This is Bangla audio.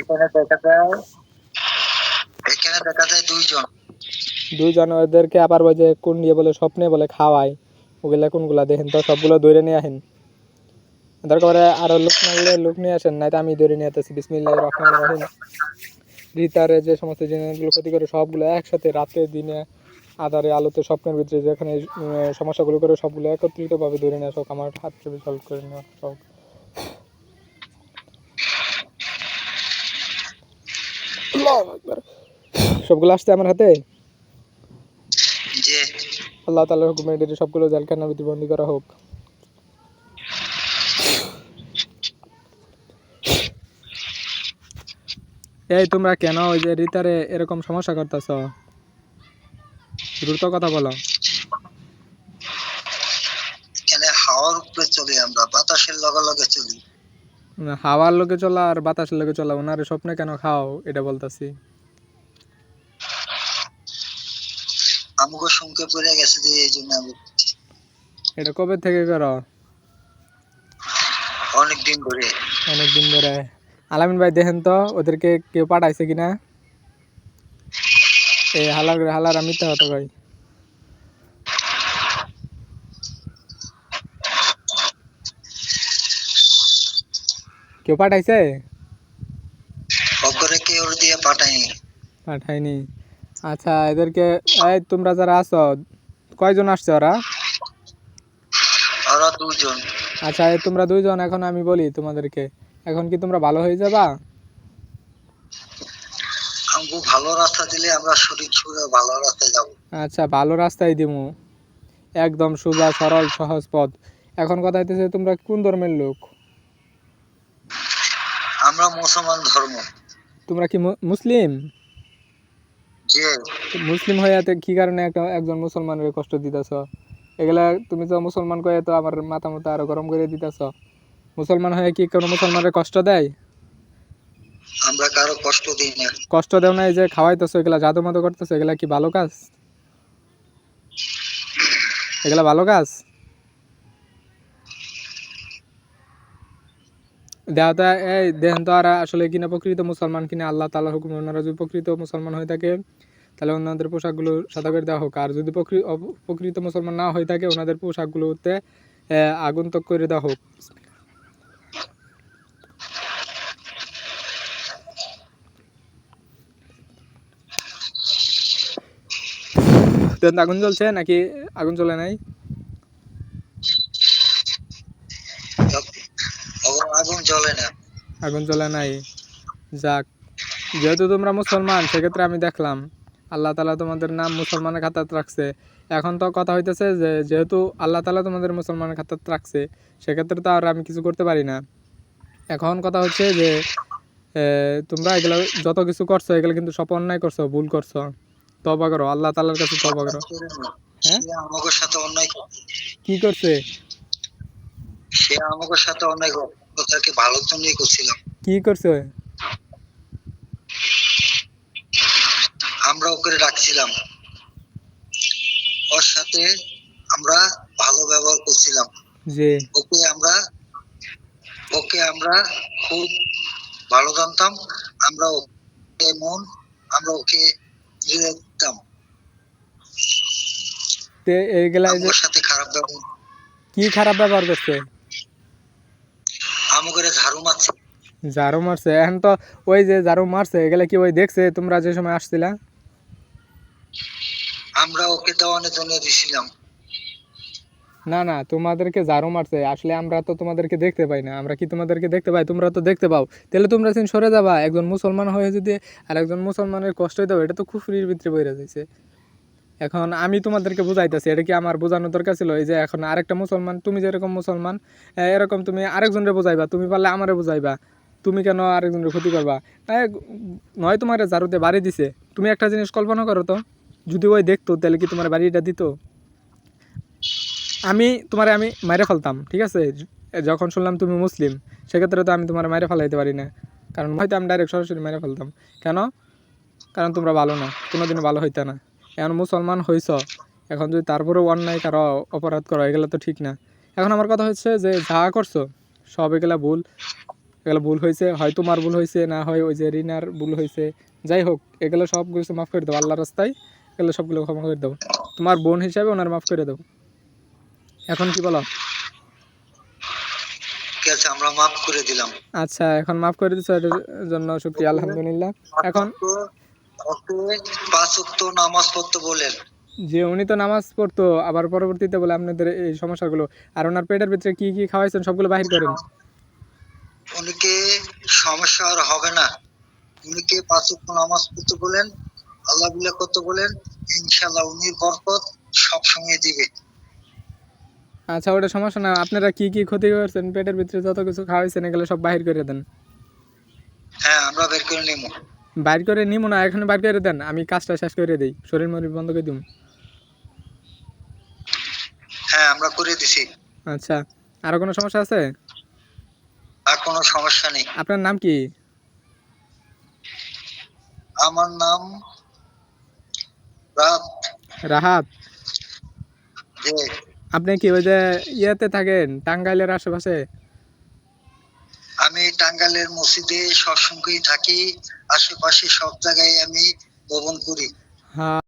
এখানে এখানে দুইজন। দুইজন ওদেরকে আবার ওই যে কোন দিয়ে বলে, স্বপ্নে বলে খাওয়ায়। ওগুলা কোনগুলা দেখেন তো, সবগুলো নিয়ে পড়ে আরও লোক লোক নিয়ে আসেন নাই তো আমি নিয়ে বিসমিল্লাহ রহমান রহিম। রিতারে যে সমস্ত জিনিসগুলো ক্ষতি করে, সবগুলো একসাথে রাতে, দিনে, আধারে, আলোতে, স্বপ্নের ভিতরে যেখানে সমস্যাগুলো করে, সবগুলো একত্রিতভাবে ধরে নেওয়া সব আমার হাত সলভ করে নেওয়া আল্লাহু আকবার। সবগুলো আসছে আমার হাতে? আল্লাহ তাআলার হুকুমে এদের সবগুলো জেলখানার ভিতরে বন্দি করা হোক। এই তোমরা কেন ওই যে রিতারে এরকম সমস্যা করতেছ? দ্রুত কথা বলো। হাওয়ার উপরে চলি আমরা বাতাসের লগে লগে চলি। হাওয়ার লোকে চলা আর বাতাসের লোকে চলা ওনারে স্বপ্নে কেন খাও এটা বলতাছি। আমাকে শুনকে পড়ে গেছে যে এই জন্য এটা কবে থেকে করো? অনেক দিন ধরে। অনেকদিন ধরে। আলামিন ভাই দেখেন তো ওদেরকে কেউ পাঠাইছে কিনা? এই হালার হালার আমি তো হতো ভাই কেউ পাঠাইছে? অকরে কে ওর দিয়ে পাঠায়নি। পাঠায়নি। আচ্ছা এদেরকে এই তোমরা যারা আছো কয়জন আসছে ওরা? ওরা দুজন। আচ্ছা তোমরা দুইজন এখন আমি বলি তোমাদেরকে। এখন কি তোমরা ভালো হয়ে যাবা? আমাকে ভালো রাস্তা দিলে আমরা শরীর ছুড়ে ভালো রাস্তায় যাব। আচ্ছা ভালো রাস্তায় দিমু। একদম সোজা সরল সহজ পথ। এখন কথা হইতেছে তোমরা কোন ধর্মের লোক? আমরা মুসলমান ধর্ম। তোমরা কি মুসলিম? মুসলিম হইয়াতে কি কারণে একজন মুসলমানের কষ্ট দিতেছ? এগুলা তুমি তো মুসলমান কয়ে তো আমার মাথা মতো আরও গরম করে দিতেছ। মুসলমান হয়ে কি কোনো মুসলমানের কষ্ট দেয়? আমরা কারও কষ্ট দিই না। কষ্ট দেও না এই যে খাওয়াইতেছো এগুলা জাদু মতো করতেছো এগুলা কি ভালো কাজ? এগুলা ভালো কাজ? দেওয়া তো এই দেখেন তো আর আসলে কিনা প্রকৃত মুসলমান কিনা, আল্লাহ তাআলার হুকুম ওনারা যদি প্রকৃত মুসলমান হয়ে থাকে, তাহলে ওনাদের পোশাকগুলো সাদা করে দেওয়া হোক। আর যদি প্রকৃত মুসলমান না হয়ে থাকে, ওনাদের পোশাকগুলোতে আগন্তুক করে দেওয়া হোক। তো আগুন জ্বলছে নাকি আগুন জ্বলে নাই ওর আগুন জ্বলে না আগুন জ্বলে নাই যাক যেহেতু তোমরা মুসলমান সেক্ষেত্রে আমি দেখলাম আল্লাহ তালা তোমাদের নাম মুসলমানের খাতাত রাখছে এখন তো কথা হইতেছে যে যেহেতু আল্লাহ তালা তোমাদের মুসলমানের খাতাত রাখছে সেক্ষেত্রে তো আর আমি কিছু করতে পারি না এখন কথা হচ্ছে যে তোমরা এগুলো যত কিছু করছ এগুলো কিন্তু সব অন্যায় করছ ভুল করছ তবা করো আল্লাহ তালার কাছে তবা করো হ্যাঁ? সাথে অন্যায়। কি করছে সে আমাকে সাথে অন্যায় করে। ওদেরকে ভালোর জন্যই করছিলাম। কি করছে? আমরা ওকে রাখছিলাম। ওর সাথে আমরা ভালো ব্যবহার করছিলাম। যে ওকে আমরা ওকে আমরা খুব ভালো জানতাম। আমরা ওকে মন আমরা ওকে ইয়ে দিতাম। তে এইগুলা আমার সাথে খারাপ ব্যবহার কি খারাপ ব্যবহার করছে? ঝাড়ু মারছে। ঝাড়ু মারছে। এখন তো ওই যে ঝাড়ু মারছে এগুলা কি ওই দেখছে? তোমরা যে সময় আসছিলা? আমরা ওকে দেওয়ানোর জন্য দিছিলাম। না না তোমাদেরকে ঝাড়ু মারছে। আসলে আমরা তো তোমাদেরকে দেখতে পাই না। আমরা কি তোমাদেরকে দেখতে পাই? তোমরা তো দেখতে পাও। তাহলে তোমরা সিন সরে যাবা। একজন মুসলমান হয়ে যদি আর একজন মুসলমানের কষ্ট দাও এটা তো খুব ভিতরে বইরা যাইছে। এখন আমি তোমাদেরকে বুঝাইতেছি, এটা কি আমার বোঝানোর দরকার ছিল? এই যে এখন আরেকটা মুসলমান, তুমি যেরকম মুসলমান এরকম তুমি আরেকজনরে বুঝাইবা, তুমি পারলে আমারে বুঝাইবা। তুমি কেন আরেকজনের ক্ষতি করবা? নয় তোমার ঝাড়ুতে বাড়ি দিছে। তুমি একটা জিনিস কল্পনা করো তো, যদি ওই দেখতো, তাহলে কি তোমার বাড়িটা দিত? আমি তোমারে আমি মাইরে ফেলতাম, ঠিক আছে? যখন শুনলাম তুমি মুসলিম, সেক্ষেত্রে তো আমি তোমার মাইরে ফেলাইতে পারি না। কারণ হয়তো আমি ডাইরেক্ট সরাসরি মেরে ফেলতাম। কেন? কারণ তোমরা ভালো না, কোনোদিনও ভালো হইতে না। এখন মুসলমান হইছ এখন যদি তারপরেও অন্যায় কারও অপরাধ করো এগুলো তো ঠিক না। এখন আমার কথা হচ্ছে যে যা করছ সব এগুলা ভুল। এগুলো ভুল হয়েছে হয় তোমার ভুল হয়েছে না হয় ওই যে রিনার ভুল হয়েছে যাই হোক এগুলো সব কিছু মাফ করে দেবো আল্লাহ রাস্তায় এগুলো সবগুলো ক্ষমা করে দাও। তোমার বোন হিসাবে ওনার মাফ করে দাও। এখন কি বলো? আছে আমরা মাফ করে দিলাম। আচ্ছা এখন মাফ করে দিচ্ছ এটার জন্য শুক্রিয়া আলহামদুলিল্লাহ। এখন পাঁচ ওয়াক্ত নামাজ পড়তে বলেন। যে উনি তো নামাজ পড়তো আবার পরবর্তীতে বলে আপনাদের এই সমস্যাগুলো। আর ওনার পেটের ভিতরে কি কি খাওয়াইছেন সবগুলো বাহির করেন। উনিকে সমস্যা আর হবে না। উনিকে পাঁচ ওয়াক্ত নামাজ পড়তে বলেন আল্লাহ বিল্লাহ করতে বলেন উনি বরকত সব সময় দিবে। আচ্ছা ওটা সমস্যা না। আপনারা কি কি ক্ষতি করছেন? পেটের ভিতরে যত কিছু খাওয়াইছেন এগুলো সব বাহির করে দেন। হ্যাঁ আমরা বের করে নেব বাইর করে নিমো না এখন বাইর করে দেন আমি কাজটা শেষ করে দিই। শরীর মরির বন্ধ করে দিম। হ্যাঁ আমরা করে দিছি। আচ্ছা আরও কোনো সমস্যা আছে? আর কোনো সমস্যা নেই। আপনার নাম কি? আমার নাম রাহাত। যে আপনি কি ওই যে ইয়েতে থাকেন টাঙ্গাইলের আশেপাশে? আমি টাঙ্গাইলের মসজিদে সবসময়ই থাকি আশেপাশে সব জায়গায় আমি ভ্রমণ করি। হ্যাঁ।